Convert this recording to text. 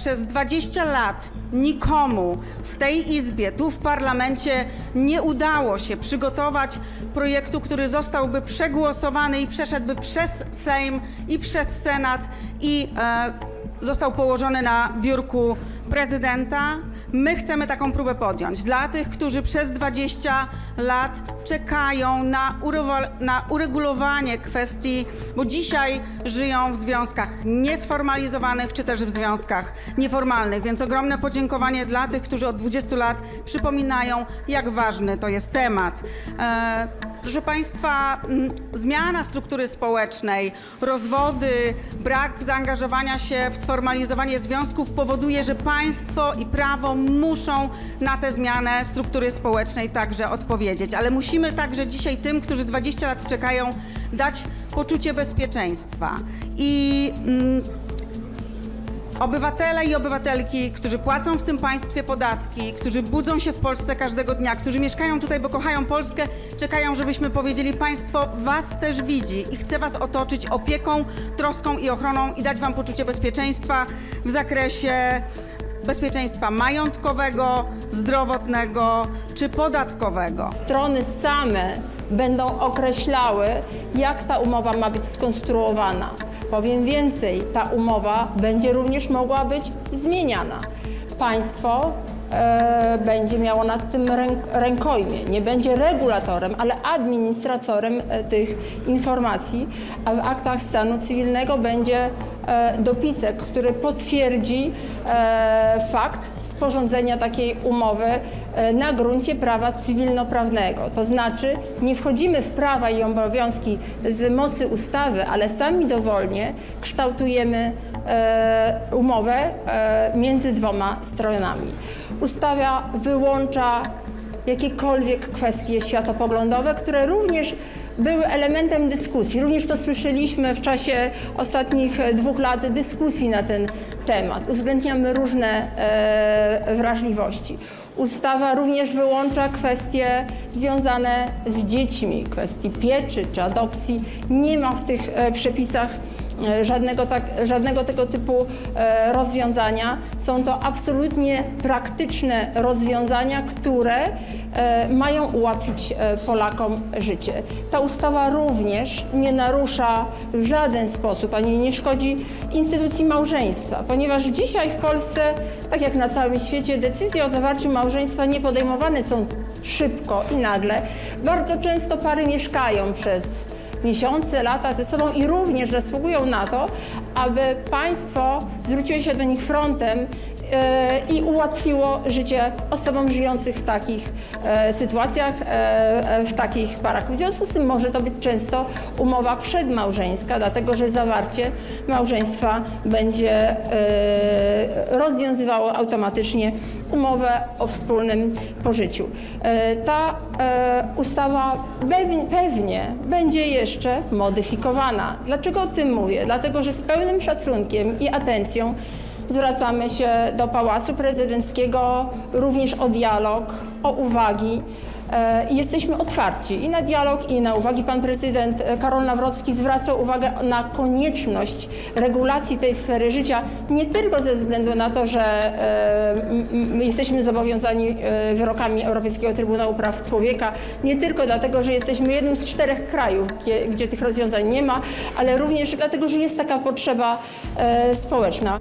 przez 20 lat nikomu w tej Izbie, tu w parlamencie nie udało się przygotować projektu, który zostałby przegłosowany i przeszedłby przez Sejm i przez Senat i e, został położony na biurku prezydenta. My chcemy taką próbę podjąć dla tych, którzy przez 20 lat czekają na, na uregulowanie kwestii, bo dzisiaj żyją w związkach niesformalizowanych czy też w związkach nieformalnych. Więc ogromne podziękowanie dla tych, którzy od 20 lat przypominają, jak ważny to jest temat. E, Proszę Państwa, mm, zmiana struktury społecznej, rozwody, brak zaangażowania się w sformalizowanie związków powoduje, że państwo i prawo muszą na tę zmianę struktury społecznej także odpowiedzieć. Ale musimy także dzisiaj tym, którzy 20 lat czekają, dać poczucie bezpieczeństwa. I mm, Obywatele i obywatelki, którzy płacą w tym państwie podatki, którzy budzą się w Polsce każdego dnia, którzy mieszkają tutaj, bo kochają Polskę, czekają, żebyśmy powiedzieli: Państwo Was też widzi i chce Was otoczyć opieką, troską i ochroną i dać Wam poczucie bezpieczeństwa w zakresie bezpieczeństwa majątkowego, zdrowotnego czy podatkowego. strony same będą określały, jak ta umowa ma być skonstruowana. Powiem więcej, ta umowa będzie również mogła być zmieniana. Państwo e, będzie miało nad tym ręk, rękojmię. Nie będzie regulatorem, ale administratorem e, tych informacji, a w aktach stanu cywilnego będzie e, dopisek, który potwierdzi e, fakt sporządzenia takiej umowy e, na gruncie prawa cywilnoprawnego. To znaczy nie wchodzimy w prawa i obowiązki z mocy ustawy, ale sami dowolnie kształtujemy e, umowę e, między dwoma stronami. Ustawa wyłącza jakiekolwiek kwestie światopoglądowe, które również były elementem dyskusji. Również to słyszeliśmy w czasie ostatnich e, dwóch lat dyskusji na ten temat. Uwzględniamy różne e, wrażliwości. Ustawa również wyłącza kwestie związane z dziećmi, kwestii pieczy czy adopcji. Nie ma w tych e, przepisach żadnego, tak, żadnego tego typu e, rozwiązania. Są to absolutnie praktyczne rozwiązania, które e, mają ułatwić e, Polakom życie. Ta ustawa również nie narusza w żaden sposób ani nie szkodzi instytucji małżeństwa, ponieważ dzisiaj w Polsce, tak jak na całym świecie, decyzje o zawarciu małżeństwa nie podejmowane są szybko i nagle. Bardzo często pary mieszkają przez miesiące, lata ze sobą i również zasługują na to, aby państwo zwróciło się do nich frontem e, i ułatwiło życie osobom żyjących w takich e, sytuacjach, e, w takich parach. W związku z tym może to być często umowa przedmałżeńska, dlatego że zawarcie małżeństwa będzie rozwiązywało automatycznie umowę o wspólnym pożyciu. E, Ta e, ustawa pewnie, będzie jeszcze modyfikowana. Dlaczego o tym mówię? Dlatego, że z pełnym szacunkiem i atencją zwracamy się do Pałacu Prezydenckiego również o dialog, o uwagi. E, I jesteśmy otwarci i na dialog, i na uwagi. Pan prezydent e, Karol Nawrocki zwracał uwagę na konieczność regulacji tej sfery życia, nie tylko ze względu na to, że e, jesteśmy zobowiązani wyrokami Europejskiego Trybunału Praw Człowieka, nie tylko dlatego, że jesteśmy jednym z czterech krajów, gdzie, gdzie tych rozwiązań nie ma, ale również dlatego, że jest taka potrzeba społeczna.